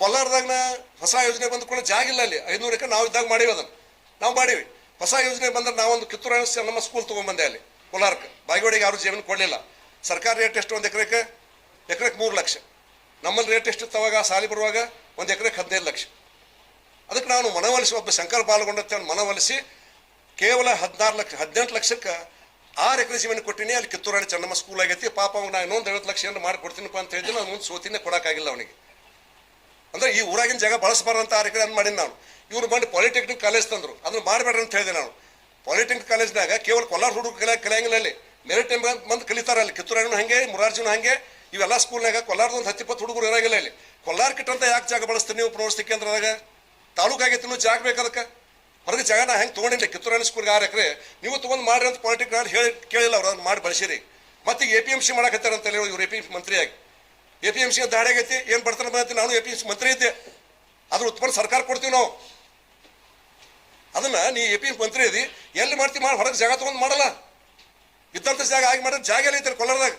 ಕೋಲಾರದಾಗ ಹೊಸ ಯೋಜನೆ ಬಂದ ಕೂಡ ಜಾಗ ಇಲ್ಲ ಅಲ್ಲಿ. ಐನೂರು ಎಕರೆ ನಾವು ಇದ್ದಾಗ ಮಾಡೀವಿ ಅದನ್ನು. ನಾವು ಮಾಡೀವಿ. ಹೊಸ ಯೋಜನೆ ಬಂದ್ರೆ ನಾವೊಂದು ಕಿತ್ತೂರು ನಮ್ಮ ಸ್ಕೂಲ್ ತೊಗೊಂಬಂದೆ ಅಲ್ಲಿ, ಕೋಲಾರಕ್ಕೆ. ಬಾಗೇವಾಡಿಗೆ ಯಾರು ಜೀವನ ಕೊಡಲಿಲ್ಲ. ಸರ್ಕಾರ ರೇಟ್ ಎಷ್ಟು ಒಂದು ಎಕರೆಗೆ ಎಕರೆಗೆ ಮೂರು ಲಕ್ಷ. ನಮ್ಮಲ್ಲಿ ರೇಟ್ ಎಷ್ಟು ಅವಾಗ? ಸಾಲಿ ಬರುವಾಗ ಒಂದು ಎಕರೆಗೆ ಹದಿನೈದು ಲಕ್ಷ. ಅದಕ್ಕೆ ನಾನು ಮನವೊಲಿಸಿ, ಒಬ್ಬ ಶಂಕರ್ ಬಾಲಗೊಂಡತ್ತೆ ಮನವೊಲಿಸಿ, ಕೇವಲ ಹದಿನಾರು ಲಕ್ಷ, ಹದಿನೆಂಟು ಲಕ್ಷಕ್ಕೆ ಆರು ಎಕರೆ ಜೀವನ ಕೊಟ್ಟಿನಿ. ಅಲ್ಲಿ ಕಿತ್ತೂರಾಣಿ ಚೆನ್ನಮ್ಮ ಸ್ಕೂಲ್ ಆಗೈತಿ. ಪಾಪ ಅವ್ನು ನಾನು ಇನ್ನೊಂದು ಐವತ್ತು ಲಕ್ಷ ಏನು ಮಾಡಿ ಕೊಡ್ತೀನಪ್ಪ ಅಂತ ಹೇಳಿದ್ರೆ ನಾನು ಮುಂದೆ ಸೋತಿನೇ ಕೊಡೋಕ್ಕಾಗಿಲ್ಲ ಅವನಿಗೆ. ಅಂದ್ರೆ ಈ ಊರಾಗಿನ ಜಾಗ ಬಳಸಬಾರಂತ ಆರೋಗ್ಯ ಮಾಡಿನಿ ನಾನು ಇವ್ರು ಬಂದು ಪಾಲಿಟೆಕ್ನಿಕ್ ಕಾಲೇಜ್ ತಂದ್ರು. ಅದನ್ನು ಮಾಡಬೇಡ್ರಿ ಅಂತ ಹೇಳಿದೆ ನಾನು. ಪಾಲಿಟೆಕ್ನಿಕ್ ಕಾಲೇಜ್ನಾಗ ಕೇವಲ ಕೊಲ್ಲಾರ ಹುಡುಗ ಕಲಿಯ ಕಲಿಯಂಗಿಲ್ಲ ಅಲ್ಲಿ ಮೇರೆ ಟೈಮ್ ಬಂದು ಕಲಿತಾರ ಅಲ್ಲಿ. ಕಿತ್ತೂರಾಣಿನೂ ಹಂಗೆ, ಮುರಾರ್ಜಿನೂ ಹಂಗೆ. ಇವೆಲ್ಲ ಸ್ಕೂಲ್ನಾಗ ಕೊಲ್ಲಾರದೊಂದು ಹತ್ತು ಇಪ್ಪತ್ತು ಹುಡುಗರು ಇರಾಗಿಲ್ಲ ಇಲ್ಲಿ ಕೊಲ್ಲಾರ ಕಿಟ್ಟಂತ ಯಾಕೆ ಜಾಗ ಬಳಸ್ತೀನಿ ನೀವು ಪ್ರವಾಸಿ ಕೇಂದ್ರದಾಗ? ತಾಲೂಕು ಆಗೈತಿ ಇನ್ನೂ ಜಾಗ ಬೇಕು ಅದಕ್ಕೆ? ಹೊರಗೆ ಜಾಗ ನಾ ಹೆಂಗೆ ತೊಗೊಂಡಿಲ್ಲ ಕಿತ್ತೂರಾಣಿ ಸ್ಕೂಲ್ಗೆ ಆರು ಎಕರೆ. ನೀವು ತೊಗೊಂಡು ಮಾಡ್ರಿ ಅಂತ ಪಾಲಿಟಿಕ್ ಹೇಳಿ ಕೇಳಿಲ್ಲ ಅವ್ರು, ಅದನ್ನು ಮಾಡಿ ಬಳಸಿರಿ. ಮತ್ತೆ ಎ ಪಿ ಎಂ ಸಿ ಮಾಡಕತ್ತಾರ ಅಂತ ಹೇಳಿ ಇವ್ರು ಎ ಪಿ ಎಂ ಮಂತ್ರಿಯಾಗಿ. ಎ ಪಿ ಎಂ ಸಿ ದಾಡಿ ಆಗೈತಿ ಏನು ಬರ್ತಾನೆ ಬಂದೈತಿ ನಾನು ಎ ಪಿ ಎಂ ಸಿ ಮಂತ್ರಿ ಇದ್ದೆ. ಅದ್ರ ಉತ್ಪನ್ನ ಸರ್ಕಾರ ಕೊಡ್ತೀವಿ ನಾವು. ಅದನ್ನ ನೀ ಎ ಪಿ ಎಂ ಮಂತ್ರಿ ಇದಿ, ಎಲ್ಲಿ ಮಾಡ್ತೀವಿ ಮಾಡಿ, ಹೊರಗೆ ಜಾಗ ತೊಗೊಂಡು ಮಾಡಲ್ಲ. ಇದ್ದಂಥ ಜಾಗ ಆಗಿ ಮಾಡಿದ್ರೆ ಜಾಗ ಎಲ್ಲ ಐತ್ರಿ ಕೊಲ್ಲರ್ದಾಗ?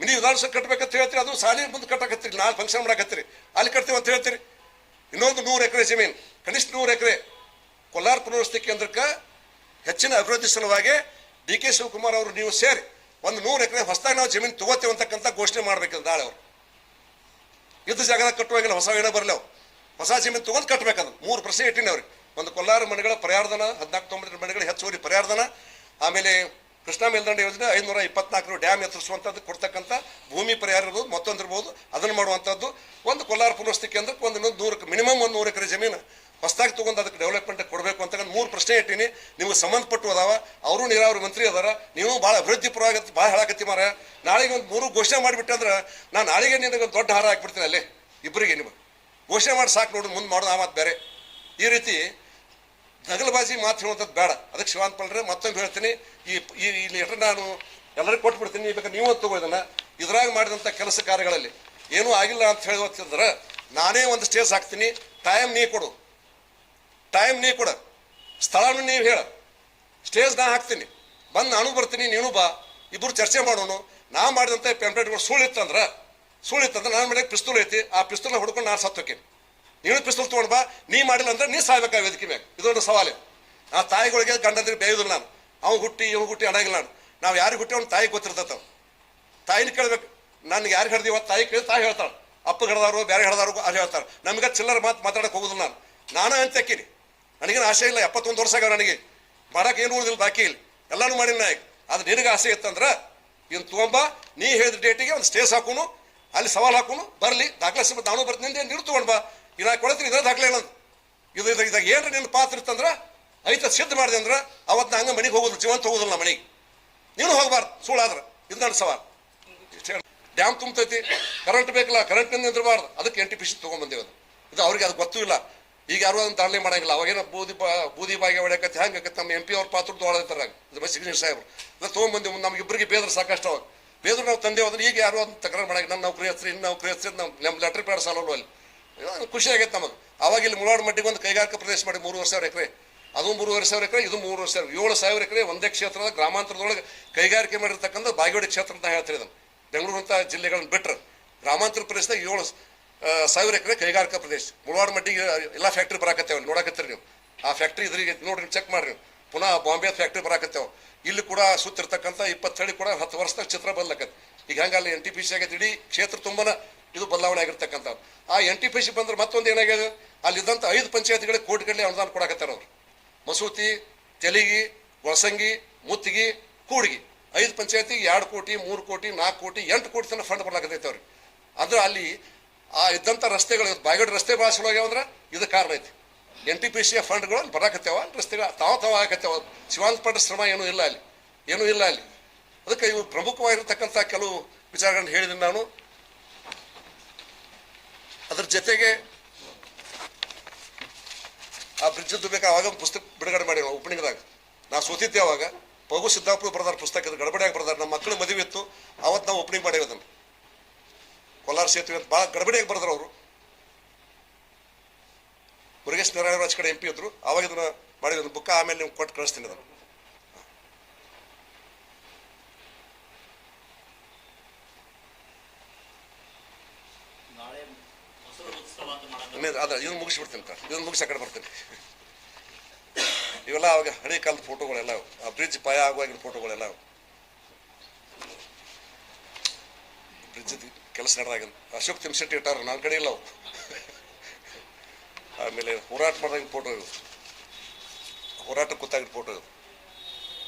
ಮಿನಿ ವಿಧಾನಸಭೆ ಕಟ್ಬೇಕಂತ ಹೇಳ್ತೀರಿ, ಅದು ಸಾಲಿ ಮುಂದೆ ಕಟ್ಟಕತ್ತೀರಿ ನಾಳೆ ಫಂಕ್ಷನ್ ಮಾಡಾಕತ್ತೀರಿ. ಅಲ್ಲಿ ಕಟ್ತೀವಿ ಅಂತ ಹೇಳ್ತೀರಿ. ಇನ್ನೊಂದು ನೂರು ಎಕರೆ ಜಮೀನು, ಕನಿಷ್ಠ ನೂರು ಎಕರೆ ಕೊಲ್ಲಾರ ಪುನರ್ವಸತಿ ಕೇಂದ್ರಕ್ಕೆ ಹೆಚ್ಚಿನ ಅಭಿವೃದ್ಧಿ ಸಲುವಾಗಿ ಡಿ ಕೆ ಶಿವಕುಮಾರ್ ಅವರು ನೀವು ಸೇರಿ ಒಂದು ನೂರು ಎಕರೆ ಹೊಸದಾಗಿ ನಾವು ಜಮೀನು ತಗೋತೇವೆ ಅಂತಕ್ಕಂಥ ಘೋಷಣೆ ಮಾಡ್ಬೇಕಂತ ನಾಳೆ ಅವರು. ಇದ್ದ ಜಾಗದಾಗ ಕಟ್ಟುವಾಗಿಲ್ಲ, ಹೊಸ ಏನೋ ಬರಲಿ ಅವು. ಹೊಸ ಜಮೀನು ತಗೊಂಡು ಕಟ್ಟಬೇಕದು ಮೂರು ಪ್ರಶ್ನೆ ಇಟ್ಟಿನಿ ಅವ್ರಿಗೆ. ಒಂದು ಕೊಲ್ಲಾರ ಮನೆಗಳ ಪರಿಹಾರಧನ, ಹದಿನಾಲ್ಕು ತೊಂಬತ್ತು ಮನೆಗಳ ಹೆಚ್ಚುವರಿ ಪರಿಹಾರಧನ, ಆಮೇಲೆ ಕೃಷ್ಣ ಮೇಲ್ದಂಡ ಯೋಜನೆ ಐನೂರ ಇಪ್ಪತ್ನಾಲ್ಕು ಡ್ಯಾಮ್ ಎತ್ತರಿಸುವಂಥದ್ದು ಕೊಡ್ತಕ್ಕಂಥ ಭೂಮಿ ಪರಿಹಾರ ಇರ್ಬೋದು ಮತ್ತೊಂದು ಇರ್ಬೋದು ಅದನ್ನು ಮಾಡುವಂಥದ್ದು. ಒಂದು ಕೊಲ್ಲಾರ ಪುನರ್ಸ್ಥಿತಿ ಕೇಂದ್ರಕ್ಕೆ ಒಂದು ಇನ್ನೊಂದು ನೂರು ಮಿನಿಮಮ್ ಒಂದು ನೂರು ಎಕರೆ ಜಮೀನು ಹೊಸದಾಗಿ ತಗೊಂಡು ಅದಕ್ಕೆ ಡೆವಲಪ್ಮೆಂಟ್ ಕೊಡಬೇಕು ಅಂತ ಮೂರು ಪ್ರಶ್ನೆ ಇಟ್ಟೀನಿ. ನಿಮಗೆ ಸಂಬಂಧಪಟ್ಟು ಅದಾವ. ಅವರು ನೀರಾವರಿ ಮಂತ್ರಿ ಅದಾರ. ನೀವು ಭಾಳ ಅಭಿವೃದ್ಧಿ ಪರವಾಗಿ ಭಾಳ ಹೇಳಕತ್ತಿ ಮಾರ ನಾಳೆಗೆ ಒಂದು ಮೂರು ಘೋಷಣೆ ಮಾಡಿಬಿಟ್ಟಂದ್ರೆ ನಾನು ನಾಳೆಗೆ ನಿನಗೆ ಒಂದು ದೊಡ್ಡ ಹಾರ ಹಾಕ್ಬಿಡ್ತೀನಿ ಅಲ್ಲೇ ಇಬ್ಬರಿಗೆ ನಿಮಗೆ. ಘೋಷಣೆ ಮಾಡಿ ಸಾಕು ನೋಡು, ಮುಂದೆ ಮಾಡೋದು ಆ ಮಾತು ಬೇರೆ. ಈ ರೀತಿ ನಗಲಬಾಜಿ ಮಾತು ಹೇಳುವಂಥದ್ದು ಬೇಡ. ಅದಕ್ಕೆ ಶಿವಾನ್ ಪಲ್ರೆ ಮತ್ತೊಂದು ಹೇಳ್ತೀನಿ. ಈ ಈ ಲೆಟರ್ ನಾನು ಎಲ್ಲರಿಗೂ ಕೊಟ್ಬಿಡ್ತೀನಿ. ಬೇಕಾದ್ರೆ ನೀವು ತಗೋ ಇದನ್ನು. ಇದ್ರಾಗ ಮಾಡಿದಂಥ ಕೆಲಸ ಕಾರ್ಯಗಳಲ್ಲಿ ಏನೂ ಆಗಿಲ್ಲ ಅಂತ ಹೇಳುವಂತಂದ್ರೆ ನಾನೇ ಒಂದು ಸ್ಟೇಜ್ ಹಾಕ್ತೀನಿ. ಟೈಮ್ ನೀ ಕೊಡು. ಟೈಮ್ ನೀ ಕೊಡ. ಸ್ಥಳನೂ ನೀವು ಹೇಳ. ಸ್ಟೇಜ್ ನಾ ಹಾಕ್ತೀನಿ. ಬಂದು ನಾನು ಬರ್ತೀನಿ, ನೀನು ಬಾ. ಇಬ್ಬರು ಚರ್ಚೆ ಮಾಡೋಣ ನಾ ಮಾಡಿದಂಥ ಪೆಂಪ್ಲೇಟ್ಗಳು ಸುಳ್ಳು ಇತ್ತಂದ್ರೆ ನಾನು ಮನೆಗೆ ಪಿಸ್ತೂಲ್ ಐತಿ. ಆ ಪಿಸ್ತೂಲ್ನ ಹುಡ್ಕೊಂಡು ನಾನು ಸತ್ತೋಕೇನೆ ನೀನು ಪಿಸ್ತೂಲ್ ತೊಗೊಂಡು ಬಾ. ನೀ ಮಾಡಿಲ್ಲ ಅಂದ್ರೆ ನೀ ಸಾಯ್ಬೇಕಾ ವೇದಿಕೆ ಮ್ಯಾಗ? ಇದೊಂದು ಸವಾಲು ಆ ತಾಯಿಗಳಿಗೆ ಗಂಡಂದ್ರೆ ಬೇಯೋದಿಲ್ಲ ನಾನು. ಅವ್ನು ಹುಟ್ಟಿ, ಇವ್ ಹುಟ್ಟಿ ಅಡಗಿಲ್ಲ ನಾನು. ನಾವು ಯಾರಿಗೆ ಹುಟ್ಟಿ ಅವ್ನು ತಾಯಿ ಗೊತ್ತಿರ್ತೈತೆ ತಾಯಿನ ಕೇಳ್ಬೇಕು. ನನ್ಗೆ ಯಾರು ಹಿಡ್ದು ಇವತ್ತು ತಾಯಿ ಕೇಳಿ ತಾಯಿ ಹೇಳ್ತಾಳೆ. ಅಪ್ಪ ಹಿಡ್ದಾರು, ಬೇರೆ ಹಿಡ್ದಾರು ಅದು ಹೇಳ್ತಾರೆ ನಮಗೆ ಚಿಲ್ಲರ ಮಾತು ಮಾತಾಡಕ್ಕೆ ಹೋಗುದಿಲ್ಲ ನಾನು. ನಾನು ಅಂತ ನನಗೇನು ಆಸೆ ಇಲ್ಲ, ಎಪ್ಪತ್ತೊಂದು ವರ್ಷ ಆಗ ನನಗೆ. ಮಾಡಕ್ಕೆ ಏನು ಉಳಿದಿಲ್ಲ, ಬಾಕಿ ಇಲ್ಲ. ಎಲ್ಲಾನು ಮಾಡಿಲ್ಲ ಅದು ನಿನಗೆ ಆಸೆ ಇತ್ತಂದ್ರೆ ಇನ್ನು ತೊಗೊಂಬ, ನೀ ಹೇಳಿದ ಡೇಟಿಗೆ ಒಂದು ಸ್ಟೇಸ್ ಹಾಕೋನು, ಅಲ್ಲಿ ಸವಾಲು ಹಾಕೋನು, ಬರಲಿ ದಾಖಲೆ ಸಿಬ್ಬ ನಾನು ಬರ್ತೀನಿ ನೀನು ತೊಗೊಂಡು ಬಾ. ಈಗ ನಾ ಕೊಡ್ತೀನಿ ಇದ್ರೆ ದಾಖಲೆ ಇಲ್ಲ ಇದು ಇದಾಗ ಇದಾಗ ಏನ್ರ ನಿನ್ನ ಪಾತ್ರ ಇತ್ತಂದ್ರೆ, ಐತ ಸಿದ್ಧ ಮಾಡಿದೆ ಅಂದ್ರೆ, ಅವತ್ತು ನಾ ಹಂಗೆ ಮನೆಗೆ ಹೋಗೋದು ಜೀವಂತ ಹೋಗೋದಿಲ್ಲ ಮನೆಗೆ. ನೀನು ಹೋಗಬಾರ್ದು, ಸುಳ್ಳಾದ್ರೆ. ಇದು ನನ್ನ ಸವಾಲು. ಡ್ಯಾಮ್ ತುಂಬತೈತಿ ಕರೆಂಟ್ ಬೇಕಲ್ಲ ಕರೆಂಟ್ನಿಂದ ನಿಂದಿರಬಾರ್ದು. ಅದಕ್ಕೆ ಎನ್ ಟಿ ಪಿ ಸಿ ಇದು ಅವ್ರಿಗೆ ಅದು ಗೊತ್ತೂ ಇಲ್ಲ. ಈಗ ಯಾರು ಅದನ್ನು ದಾಳಿ ಮಾಡಂಗಿಲ್ಲ. ಅವಾಗೇನೋ ಬೂದಿ ಬಾ, ಬೂದಿ ಬಾಗಿ ಹೊಡ್ಯಾಕತ್ತೆ ಹೆಂಗೆ ಆಕತ್ತೆ, ನಮ್ಮ ಎಂ ಪಿ ಅವ್ರ ಪಾತ್ರ ತೊಗೊಳತ್ತಾರ ಸಿಗ್ನೇಶ್ ಸಾಹೇಬ್ರು. ಅದು ತೊಗೊಂಬಂದಿವಿ ನಮ್ಗೆ ಇಬ್ಬರಿಗೆ ಬೇದ್ರ ಸಾಕಷ್ಟು ಅವಾಗ. ಬೇದ್ರು ನಾವು ತಂದೆ ಹೋದ್ರೆ ಈಗ ಯಾರು ಅದನ್ನ ತಕರಾರು ಮಾಡಂಗಿಲ್ಲ. ನನ್ನ ನೌಕರಿ ಹೆಸರು ಇನ್ನು ನೌಕರಿ ಹೆಸರು ನಮ್ಮ ನಮ್ಮ ಲೆಟ್ರ್ ಪ್ಯಾಡ್ ಸಾಲೋಲ್ಲ ಅಲ್ಲಿ. ಖುಷಿ ಆಗೈತೆ ನಮಗೆ. ಅವಾಗ ಇಲ್ಲಿ ಮುಳವಾಡ ಮಟ್ಟಿಗೆ ಒಂದು ಕೈಗಾರಿಕಾ ಪ್ರದೇಶ ಮಾಡಿ ಮೂರುವರೆ ಸಾವಿರ ಎಕರೆ. ಅದು ಮೂರುವರೆ ಸಾವಿರ ಎಕರೆ, ಇದು ಮೂರುವರೆ ಸಾವಿರ, ಏಳು ಸಾವಿರ ಎಕರೆ ಒಂದೇ ಕ್ಷೇತ್ರದ ಗ್ರಾಮಾಂತರದೊಳಗೆ ಕೈಗಾರಿಕೆ ಮಾಡಿರ್ತಕ್ಕಂಥ ಬಾಗೇವಾಡಿ ಕ್ಷೇತ್ರ ಅಂತ ಹೇಳ್ತಾರೆ ಇದನ್ನು ಬೆಂಗಳೂರು ಅಂತ ಜಿಲ್ಲೆಗಳನ್ನ ಬಿಟ್ಟರೆ ಗ್ರಾಮಾಂತರ ಪ್ರದೇಶದಾಗ ಏಳು ಸಾವಿರ ಎಕರೆ ಕೈಗಾರಿಕಾ ಪ್ರದೇಶ. ಮುಳವಾಡ ಮಟ್ಟಿಗೆ ಎಲ್ಲ ಫ್ಯಾಕ್ಟ್ರಿ ಬರಾಕತ್ತೇವೆ ನೋಡಕತ್ತೀರಿ ನೀವು. ಆ ಫ್ಯಾಕ್ಟ್ರಿ ಇದ್ರಿಗೆ ನೋಡ್ರಿ ಚೆಕ್ ಮಾಡ್ರಿ. ಪುನಃ ಬಾಂಬೆ ಫ್ಯಾಕ್ಟ್ರಿ ಬರಾಕತ್ತೇವೆ ಇಲ್ಲಿ ಕೂಡ ಸುತ್ತಿರ್ತಕ್ಕಂಥ ಇಪ್ಪತ್ತಡಿ ಕೂಡ ಹತ್ತು ವರ್ಷದಾಗ ಚಿತ್ರ ಬದಲಾಕತ್ತೆ. ಈಗ ಹಂಗೆ ಅಲ್ಲಿ ಎನ್ ಟಿ ಪಿ ಸಿ ಆಗೈತೆ, ಇಡೀ ಕ್ಷೇತ್ರ ತುಂಬನ ಇದು ಬದಲಾವಣೆ ಆಗಿರ್ತಕ್ಕಂಥದ್ದು ಆ ಎನ್ ಟಿ ಪಿ ಸಿ ಬಂದ್ರೆ ಮತ್ತೊಂದು ಏನಾಗ್ಯದ? ಅಲ್ಲಿದ್ದಂಥ ಐದು ಪಂಚಾಯತ್ಗಳಿಗೆ ಕೋಟಿಗಟ್ಟಲೆ ಅನುದಾನ ಕೊಡಕತ್ತಾರ ಅವ್ರು. ಮಸೂತಿ, ತೆಲಿಗಿ ಗೊಳಸಂಗಿ ಮುತ್ತಿಗಿ, ಕೂಡ್ಗಿ. ಐದು ಪಂಚಾಯತಿಗೆ ಎರಡು ಕೋಟಿ, ಮೂರು ಕೋಟಿ, ನಾಲ್ಕು ಕೋಟಿ, ಎಂಟು ಕೋಟಿ ತನಕ ಫಂಡ್ ಬರ್ಲಾಕತ್ತೈತೆ ಅವ್ರಿ. ಅಂದ್ರೆ ಅಲ್ಲಿ ಆ ಇದ್ದಂಥ ರಸ್ತೆಗಳು ಬಾಗೇಡ್ ರಸ್ತೆ ಭಾಳ ಚಲೋ ಆಗ್ಯಾವ ಅಂದ್ರೆ ಇದು ಕಾರಣ ಐತಿ. ಎನ್ ಟಿ ಪಿ ಸಿ ಫಂಡ್ಗಳು ಅಲ್ಲಿ ಬರಾಕತ್ತೇವ, ರಸ್ತೆಗಳು ತಾವ ತಾವ ಆಗತ್ತೇವ ಶಿವಾಂತ ಪಟ್ಟ ಶ್ರಮ ಏನೂ ಇಲ್ಲ ಅಲ್ಲಿ, ಏನೂ ಇಲ್ಲ ಅಲ್ಲಿ. ಅದಕ್ಕೆ ಇವು ಪ್ರಮುಖವಾಗಿರ್ತಕ್ಕಂಥ ಕೆಲವು ವಿಚಾರಗಳನ್ನು ಹೇಳಿದ್ದೀನಿ ನಾನು. ಅದ್ರ ಜೊತೆಗೆ ಆ ಬ್ರಿಡ್ಜ್ ಬೇಕಾ ಆವಾಗ ಪುಸ್ತಕ ಬಿಡುಗಡೆ ಮಾಡಿ ಓಪನಿಂಗ್ದಾಗ ನಾ ಸೋತಿದ್ದೆ ಅವಾಗ. ಪಗು ಸಿದ್ದಾಪುರ ಬರ್ದಾರ ಪುಸ್ತಕ ಗಡಬಡಿಯಾಗಿ ಬರ್ದಾರ, ನಮ್ಮ ಮಕ್ಕಳು ಮದುವೆ ಇತ್ತು. ಅವತ್ತು ನಾವು ಓಪನಿಂಗ್ ಮಾಡಿವೆ ಅದನ್ನು ಕೋಲಾರ ಸೇತುವೆ ಅಂತ ಭಾಳ ಗಡಬಡಿಯಾಗಿ ಬರೆದ್ರು ಅವರು. ಮುರುಗೇಶ್ ನಾರಾಯಣರಾಜ್ ಕಡೆ ಎಂ ಪಿ ಇದ್ರು. ಅವಾಗ ಇದನ್ನ ಮಾಡಿದ ಬುಕ್ಕ, ಆಮೇಲೆ ನೀವು ಕೊಟ್ಟು ಕಳಿಸ್ತೀನಿ ಅದನ್ನು. ಅದ ಇದನ್ನು ಮುಗಿಸ್ಬಿಡ್ತೀನಿ ಸರ್. ಇದನ್ನು ಮುಗಿಸಿ ಆ ಕಡೆ ಬರ್ತೀನಿ. ಇವೆಲ್ಲ ಅವಾಗ ಹಳೆ ಕಾಲದ ಫೋಟೋಗಳೆಲ್ಲ. ಆ ಬ್ರಿಡ್ಜ್ ಪಾಯ ಆಗುವಾಗಿನ ಫೋಟೋಗಳೆಲ್ಲ. ಬ್ರಿಡ್ಜ್ ಕೆಲಸ ನಡೆದಾಗಿಂದ ಅಶೋಕ್ ತಿಮ್ಸೆಟ್ಟಿ ಇಟ್ಟಾರ ನನ್ನ ಕಡೆ ಇಲ್ಲ ಆಮೇಲೆ ಹೋರಾಟ ಮಾಡಿದಾಗ ಫೋಟೋ ಇವು ಹೋರಾಟ ಕೂತಾಗಿದ್ದ ಫೋಟೋ ಇದು.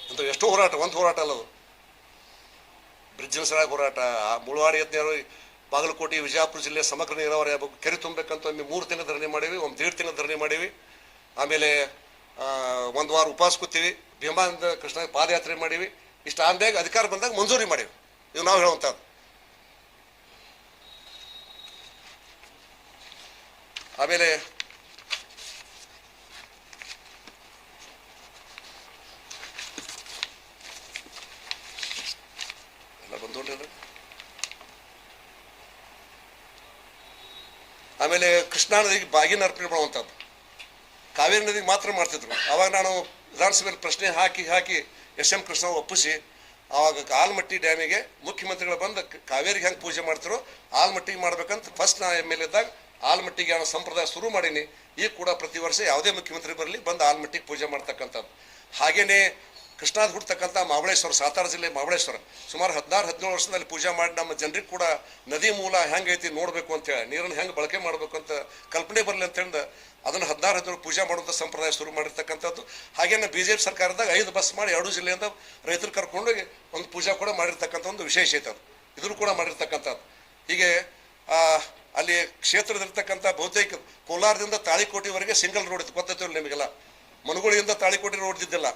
ಅಂತ ಎಷ್ಟೋ ಹೋರಾಟ, ಒಂದು ಹೋರಾಟ ಅಲ್ಲ ಅದು. ಬ್ರಿಜ್ಜಿನ ಸರಾಗ ಹೋರಾಟ, ಆ ಮುಳವಾಡಿ ಯತ್ನಿಯರು ಬಾಗಲಕೋಟೆ ವಿಜಯಪುರ ಜಿಲ್ಲೆ ಸಮಗ್ರ ನೀರಾವರಿ ಆಗಬೇಕು ಕೆರೆ ತುಂಬಬೇಕಂತ ಒಮ್ಮೆ ಮೂರು ತಿಂಗಳ ಧರಣಿ ಮಾಡೀವಿ, ಒಂದು ದೇಡ್ ತಿಂಗಳ ಧರಣಿ ಮಾಡೀವಿ. ಆಮೇಲೆ ಒಂದು ವಾರ ಉಪವಾಸ ಕೂತೀವಿ ಭೀಮಾನಂದ ಕೃಷ್ಣ ಪಾದಯಾತ್ರೆ ಮಾಡೀವಿ. ಇಷ್ಟು ಆದ್ಮೇಲೆ ಅಧಿಕಾರ ಬಂದಾಗ ಮಂಜೂರಿ ಮಾಡೀವಿ. ಇದು ನಾವು ಹೇಳುವಂಥದ್ದು. ಆಮೇಲೆ ಎಲ್ಲ ಆಮೇಲೆ ಕೃಷ್ಣಾ ನದಿಗೆ ಬಾಗಿನ ಅರ್ಪಣೆ ಮಾಡುವಂಥದ್ದು. ಕಾವೇರಿ ನದಿಗೆ ಮಾತ್ರ ಮಾಡ್ತಿದ್ರು. ಅವಾಗ ನಾನು ವಿಧಾನಸಭೆಯಲ್ಲಿ ಪ್ರಶ್ನೆ ಹಾಕಿ ಹಾಕಿ ಎಸ್ ಎಂ ಕೃಷ್ಣ ಒಪ್ಪಿಸಿ ಆವಾಗ ಆಲ್ಮಟ್ಟಿ ಡ್ಯಾಮಿಗೆ ಮುಖ್ಯಮಂತ್ರಿಗಳು ಬಂದು ಕಾವೇರಿಗೆ ಹೆಂಗೆ ಪೂಜೆ ಮಾಡ್ತಾರೋ ಆಲ್ಮಟ್ಟಿಗೆ ಮಾಡ್ಬೇಕಂತ ಫಸ್ಟ್ ನಾ ಎಂ ಎಲ್ ಇದ್ದಾಗ ಆಲ್ಮಟ್ಟಿಗೆ ಅನ್ನೋ ಸಂಪ್ರದಾಯ ಶುರು ಮಾಡೀನಿ. ಈಗ ಕೂಡ ಪ್ರತಿ ವರ್ಷ ಯಾವುದೇ ಮುಖ್ಯಮಂತ್ರಿ ಬರಲಿ ಬಂದು ಆಲ್ಮಟ್ಟಿಗೆ ಪೂಜೆ ಮಾಡ್ತಕ್ಕಂಥದ್ದು. ಹಾಗೆಯೇ ಕೃಷ್ಣಾದ ಹುಡ್ತಕ್ಕಂಥ ಮಹಾಬಳೇಶ್ವರ ಸಾತಾರ ಜಿಲ್ಲೆ ಮಹಾಬಳೇಶ್ವರ ಸುಮಾರು ಹದಿನಾರು, ಹದಿನೇಳು ವರ್ಷದಲ್ಲಿ ಪೂಜೆ ಮಾಡಿ ನಮ್ಮ ಜನರಿಗೆ ಕೂಡ ನದಿ ಮೂಲ ಹೆಂಗೈತಿ ನೋಡಬೇಕು ಅಂತೇಳಿ ನೀರನ್ನು ಹೆಂಗೆ ಬಳಕೆ ಮಾಡಬೇಕು ಅಂತ ಕಲ್ಪನೆ ಬರಲಿ ಅಂತ ಹೇಳಿದ, ಅದನ್ನು ಹದಿನಾರು, ಹದಿನೇಳು ಪೂಜೆ ಮಾಡುವಂಥ ಸಂಪ್ರದಾಯ ಶುರು ಮಾಡಿರ್ತಕ್ಕಂಥದ್ದು. ಹಾಗೇನೆ ಬಿ ಜೆ ಪಿ ಸರ್ಕಾರದಾಗ ಐದು ಬಸ್ ಮಾಡಿ ಎರಡು ಜಿಲ್ಲೆಯಿಂದ ರೈತರು ಕರ್ಕೊಂಡೋಗಿ ಒಂದು ಪೂಜೆ ಕೂಡ ಮಾಡಿರ್ತಕ್ಕಂಥ ಒಂದು ವಿಶೇಷ ಐತೆ ಅದು. ಇದ್ರೂ ಕೂಡ ಮಾಡಿರ್ತಕ್ಕಂಥದ್ದು. ಹೀಗೆ ಅಲ್ಲಿ ಕ್ಷೇತ್ರದಲ್ಲಿರ್ತಕ್ಕಂಥ ಬಹುತೇಕ ಕೋಲಾರದಿಂದ ತಾಳಿಕೋಟಿವರೆಗೆ ಸಿಂಗಲ್ ರೋಡ್ ಇತ್ತು. ಗೊತ್ತೈತೆ ನಿಮಗೆಲ್ಲ? ಮನುಗುಳಿಯಿಂದ ತಾಳಿಕೋಟಿ ರೋಡ್ ಇದ್ದಿದ್ದಿಲ್ಲ.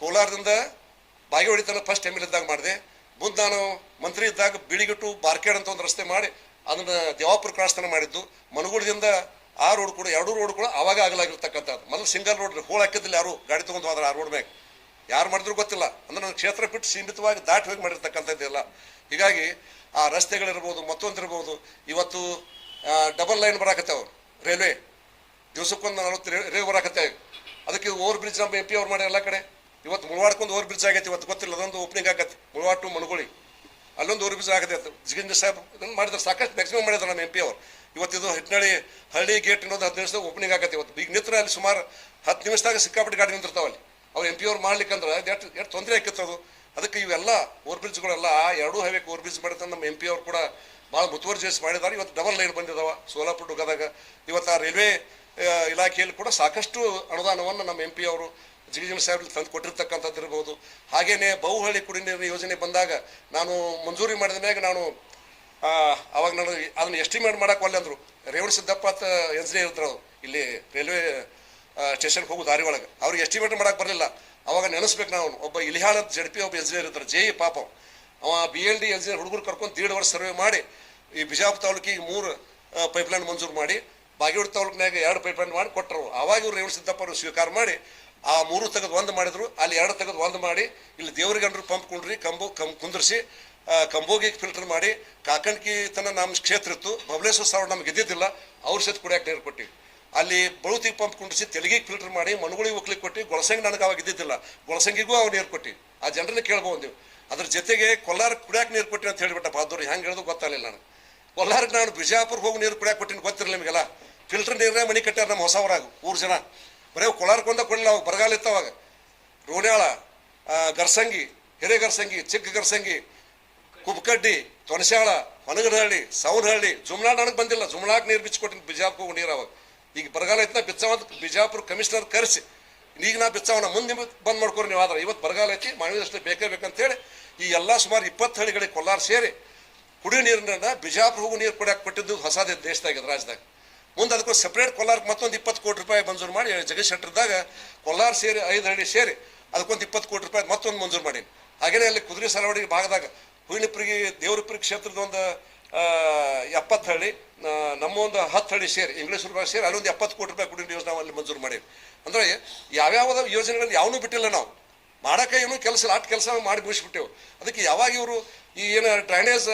ಕೋಲಾರದಿಂದ ಬಾಗೇವಾಡಿ ತನಕ ಫಸ್ಟ್ ಎಂ ಎಲ್ ಇದ್ದಾಗ ಮಾಡಿದೆ. ಮುಂದೆ ನಾನು ಮಂತ್ರಿ ಇದ್ದಾಗ ಬಿಳಿಗಿಟ್ಟು, ಬಾರ್ಕೇಡ್ ಅಂತ ಒಂದು ರಸ್ತೆ ಮಾಡಿ ಅದನ್ನು ದೇವಾಪುರ ಕ್ರಾಸ್ತನ ಮಾಡಿದ್ದು. ಮನುಗುಳಿದಿಂದ ಆ ರೋಡ್ ಕೂಡ, ಎರಡು ರೋಡ್ ಕೂಡ ಅವಾಗ ಆಗಲಾಗಿರ್ತಕ್ಕಂಥದ್ದು. ಮೊದಲು ಸಿಂಗಲ್ ರೋಡ್ ಹೋಳ್ ಹಾಕಿದ್ದಿಲ್ಲ ಯಾರು ಗಾಡಿ ತೊಗೊಂಡು ಹೋದ್ರೆ ಆ ರೋಡ್ ಮ್ಯಾಗ. ಯಾರು ಮಾಡಿದ್ರು ಗೊತ್ತಿಲ್ಲ. ಅಂದ್ರೆ ನನ್ನ ಕ್ಷೇತ್ರ ಬಿಟ್ಟು ಸೀಮಿತವಾಗಿ ದಾಟಿ ಹೋಗಿ ಮಾಡಿರ್ತಕ್ಕಂಥದ್ದೆಲ್ಲ. ಹೀಗಾಗಿ ಆ ರಸ್ತೆಗಳಿರ್ಬೋದು ಮತ್ತೊಂದಿರ್ಬೋದು ಇವತ್ತು ಡಬಲ್ ಲೈನ್ ಬರಾಕತ್ತೇವೆ ರೈಲ್ವೆ. ದಿವಸಕ್ಕೊಂದು ನಲವತ್ತು ರೈಲ್ವೆ ಬರಾಕತ್ತೆ ಅದಕ್ಕೆ ಓವರ್ ಬ್ರಿಡ್ಜ್ ನಮ್ಮ ಎಂ ಪಿ ಅವ್ರು ಮಾಡಿ ಎಲ್ಲ ಕಡೆ. ಇವತ್ತು ಮುಳವಾಡ್ಕೊಂದು ಓವರ್ ಬ್ರಿಡ್ಜ್ ಆಗೈತೆ, ಇವತ್ತು ಗೊತ್ತಿಲ್ಲ, ಅದೊಂದು ಓಪನಿಂಗ್ ಆಗತ್ತೆ. ಮುಳವಾಡ್ ಟು ಮಣಗುಳಿ ಅಲ್ಲೊಂದು ಓವರ್ ಬ್ರಿಡ್ಜ್ ಆಗತ್ತೆ ಜಿಗಿಂದ ಸಾಹೇಬ್ ಇದನ್ನು ಮಾಡಿದ್ರೆ, ಸಾಕಷ್ಟು ಮ್ಯಾಕ್ಸಿಮಮ್ ಮಾಡಿದ್ರು ನಮ್ಮ ಎಂ ಪಿ ಅವರು. ಇವತ್ತು ಇದು ಹಿಟ್ನಳ್ಳಿ, ಹಳ್ಳಿ ಗೇಟ್ ಅನ್ನೋದು ಹತ್ತು ನಿಮಿಷದಾಗ ಓಪನಿಂಗ್ ಆಗತ್ತೆ ಇವತ್ತು. ಈಗ ನಿಂತ್ರ ಅಲ್ಲಿ ಸುಮಾರು ಹತ್ತು ನಿಮಿಷದಾಗ ಸಿಕ್ಕಾಪಟ್ಟೆ ಗಾಡಿ ನಿಂತಿರ್ತಾವ ಅಲ್ಲಿ. ಅವ್ರು ಎಂ ಪಿ ಅವ್ರು ಮಾಡ್ಲಿಕ್ಕಂದ್ರೆ ಎಷ್ಟು ಎಷ್ಟು ತೊಂದರೆ ಆಕಿತ್ತು ಅದು. ಅದಕ್ಕೆ ಇವೆಲ್ಲ ಓವರ್ ಬ್ರಿಡ್ಜ್ಗಳೆಲ್ಲ ಎರಡೂ ಹೈವೇಕ್ ಓವರ್ ಬ್ರಿಡ್ಜ್ ಮಾಡಿದ್ರೆ ನಮ್ಮ ಎಂ ಪಿ ಅವ್ರು ಕೂಡ ಭಾಳ ಮುತುವರ್ಜಿಸಿ ಮಾಡಿದ್ದಾರೆ ಇವತ್ತು ಡಬಲ್ ಲೈನ್ ಬಂದಿದಾವ, ಸೋಲಾಪುರ ಡುಗದಾಗ. ಇವತ್ತು ಆ ರೈಲ್ವೆ ಇಲಾಖೆಯಲ್ಲಿ ಕೂಡ ಸಾಕಷ್ಟು ಅನುದಾನವನ್ನು ನಮ್ಮ ಎಂ ಪಿ ಅವರು ಜಿಗಿಜಿನ ಸಾಹೇಬ್ ತಂದು ಕೊಟ್ಟಿರ್ತಕ್ಕಂಥದ್ದು ಇರ್ಬೋದು. ಹಾಗೇನೆ ಬಹುಹಳ್ಳಿ ನೀರಿನ ಯೋಜನೆ ಬಂದಾಗ ನಾನು ಮಂಜೂರಿ ಮಾಡಿದ ಮ್ಯಾಗ ನಾನು ಅವಾಗ ನಾನು ಅದನ್ನು ಎಸ್ಟಿಮೇಟ್ ಮಾಡಕ್ಕೆ ಒಲ್ಲೆ ಅಂದರು. ರೇವಣ ಸಿದ್ದಪ್ಪ ಅಂತ ಎಂಜಿನಿಯರ್ ಇದ್ರು ಇಲ್ಲಿ ರೈಲ್ವೆ ಸ್ಟೇಷನ್ಗೆ ಹೋಗೋ ದಾರಿ ಒಳಗೆ. ಅವ್ರಿಗೆ ಎಸ್ಟಿಮೇಟ್ ಮಾಡಕ್ಕೆ ಬರಲಿಲ್ಲ. ಅವಾಗ ನೆನೆಸ್ಬೇಕು ನಾವು ಒಬ್ಬ ಇಲಿಹಾಳ ಅಂತ ಜಡ್ಪಿ ಒಬ್ಬ ಎಂಜಿನಿಯರ್ ಇದ್ದಾರೆ. ಜೆ ಇ ಪಾಪ ಅವ ಬಿ ಎಲ್ ಡಿ ಎಂಜಿನಿಯರ್ ಹುಡುಗರು ಕರ್ಕೊಂಡು ದೀಡ್ ವರ್ಷ ಸರ್ವೆ ಮಾಡಿ, ಈ ಬಿಜಾಪುರ ತಾಲೂಕಿಗೆ ಮೂರು ಪೈಪ್ಲೈನ್ ಮಂಜೂರು ಮಾಡಿ, ಬಾಗೇವಾಡ ತಾಲೂಕಿನಾಗ ಎರಡು ಪೈಪ್ಲೈನ್ ಮಾಡಿ ಕೊಟ್ಟರು. ಅವಾಗ ಇವ್ರು ರೇವಣ ಸಿದ್ದಪ್ಪ ಅವರು ಸ್ವೀಕಾರ ಮಾಡಿ, ಆ ಮೂರು ತೆಗೆದು ಒಂದು ಮಾಡಿದ್ರು. ಅಲ್ಲಿ ಎರಡು ತೆಗೆದು ಒಂದು ಮಾಡಿ, ಇಲ್ಲಿ ದೇವ್ರಿಗೆ ಪಂಪ್ ಕುಂಡ್ರಿ, ಕಂಬು, ಕಂ, ಕುಂದ್ರಿಸಿ ಕಂಬೋಗಿ ಫಿಲ್ಟರ್ ಮಾಡಿ, ಕಾಕಣ್ಕಿ ತನ ನಮ್ಮ ಕ್ಷೇತ್ರ ಇತ್ತು. ಬಬಲೇಶ್ವರ ಸಾವಿರ ನಮ್ಗೆ ಗೆದ್ದಿದ್ದಿಲ್ಲ ಅವ್ರ ಸಹಿತ ಕುಡಿಯಕ್ಕೆ ನೀರು ಕೊಟ್ಟಿವಿ. ಅಲ್ಲಿ ಬಳುತಿಗೆ ಪಂಪ್ ಕುಂಡಿಸಿ ತೆಲುಗಿಗೆ ಫಿಲ್ಟರ್ ಮಾಡಿ ಮನುಗಳಿಗೆ ಒಕ್ಲಿಕ್ಕೆ ಕೊಟ್ಟು ಗೊಳಸಂಗಿ ನನಗೆ ಅವಾಗ ಇದ್ದಿದ್ದಿಲ್ಲ. ಗೊಳಸಂಗಿಗೂ ಅವ್ರು ನೀರು ಕೊಟ್ಟು. ಆ ಜನರನ್ನ ಕೇಳ್ಬೋದು ಅದ್ರ ಜೊತೆಗೆ ಕೊಲ್ಲಾರ ಕುಡಿಯಕ್ಕೆ ನೀರು ಕೊಟ್ಟಿ ಅಂತ ಹೇಳಿಬಿಟ್ಟ ಬಹದ್ದೂರು. ಹೆಂಗೆ ಹೇಳೋದು ಗೊತ್ತಾಗಲಿಲ್ಲ ನನಗೆ. ಕೊಲ್ಲಾರಕ್ಕೆ ನಾನು ಬಿಜಾಪುರ ಹೋಗಿ ನೀರು ಕುಡಿಯಕ್ಕೆ ಕೊಟ್ಟಿನಿ ಗೊತ್ತಿರಲಿಲ್ಲ ನಿಮಗೆಲ್ಲ. ಫಿಲ್ಟರ್ ನೀರೇ ಮನೆ ಕಟ್ಟಾರ ನಮ್ಮ ಹೊಸವರಾಗ, ಊರು ಜನ. ಬರೀ ಕೊಲ್ಲಾರಕ್ಕೊಂದ ಕೊಡಲಿಲ್ಲ ಅವಾಗ ಬರಗಾಲ ಇತ್ತು ಅವಾಗ. ರೋಣ್ಯಾಳ ಗರ್ಸಂಗಿ ಹಿರೇ ಗರ್ಸಂಗಿ ಚಿಕ್ಕ ಗರ್ಸಂಗಿ ಕುಬ್ಕಡ್ಡಿ ತೊನಸ್ಯಾಳ ಹೊನಗರಹಳ್ಳಿ ಸೌನಹಳ್ಳಿ ಜುಮ್ಲಾ ನನಗೆ ಬಂದಿಲ್ಲ. ಜುಮ್ಲಾಕ್ ನೀರು ಬಿಚ್ಕೊಟ್ಟಿನಿ ಬಿಜಾಪುರ ಹೋಗಿ ನೀರು ಅವಾಗ. ಈಗ ಬರಗಾಲ ಐತ್ನ ಅಂತ ಬಿಜಾಪುರ ಕಮಿಷನರ್ ಕರೆಸಿ ಈಗ ನಾ ಬಿಚ್ಚವನ ಮುಂದೆ ಬಂದ್ ಮಾಡ್ಕೊರಿ ನೀವು ಆದ್ರೆ. ಇವತ್ತು ಬರಗಾಲ ಐತಿ ಮಾಡಿದಷ್ಟೇ ಬೇಕೇ ಬೇಕಂತೇಳಿ ಈ ಎಲ್ಲ ಸುಮಾರು ಇಪ್ಪತ್ತು ಹಳ್ಳಿಗಳಿಗೆ ಕೊಲ್ಲಾರ ಸೇರಿ ಕುಡಿಯೋ ನೀರನ್ನ ಬಿಜಾಪುರ ಹೋಗು ನೀರು ಕೊಡಕ್ಕೆ ಕೊಟ್ಟಿದ್ದು ಹೊಸದೇ ದೇಶದಾಗ ರಾಜ್ಯದಾಗ. ಮುಂದೆ ಅದಕ್ಕೂ ಸಪ್ರೇಟ್ ಕೊಲ್ಲಾರಕ್ಕೆ ಮತ್ತೊಂದು ಇಪ್ಪತ್ತು ಕೋಟಿ ರೂಪಾಯಿ ಮಂಜೂರು ಮಾಡಿ, ಜಗದೀಶ್ ಶೆಟ್ಟರ್ದಾಗ ಕೊಲ್ಲಾರ ಸೇರಿ ಐದು ಹಳ್ಳಿ ಸೇರಿ ಅದಕ್ಕೊಂದು ಇಪ್ಪತ್ತು ಕೋಟಿ ರೂಪಾಯಿ ಮತ್ತೊಂದು ಮಂಜೂರು ಮಾಡೀನಿ. ಹಾಗೇನೆ ಅಲ್ಲಿ ಕುದುರೆ ಸರವಡಿ ಭಾಗದಾಗ ಹೂವಿನಪ್ರಿಗೆ ದೇವರಪ್ರಿ ಕ್ಷೇತ್ರದ ಒಂದು ಎಪ್ಪತ್ತು ಹಳ್ಳಿ ನಮ್ಮೊಂದು ಹತ್ತು ಹಳ್ಳಿ ಸೇರಿ, ಇಂಗ್ಲೀಷ್ ರೂಪಾಯಿ ಸೇರಿ ಅಲ್ಲೊಂದು ಎಪ್ಪತ್ತು ಕೋಟಿ ರೂಪಾಯಿ ಕುಡಿಯೋ ಯೋಜನೆ ಅಲ್ಲಿ ಮಂಜೂರು ಮಾಡೀವಿ. ಅಂದರೆ ಯಾವ್ಯಾವ ಯೋಜನೆಗಳಲ್ಲಿ ಯಾವನ್ನೂ ಬಿಟ್ಟಿಲ್ಲ ನಾವು. ಮಾಡಕ್ಕೆ ಏನು ಕೆಲಸ ಆಟ ಕೆಲಸ ಮಾಡಿ ಮುಗಿಸ್ಬಿಟ್ಟೆವು. ಅದಕ್ಕೆ ಯಾವಾಗ ಇವರು ಈ ಏನು ಡ್ರೈನೇಜ್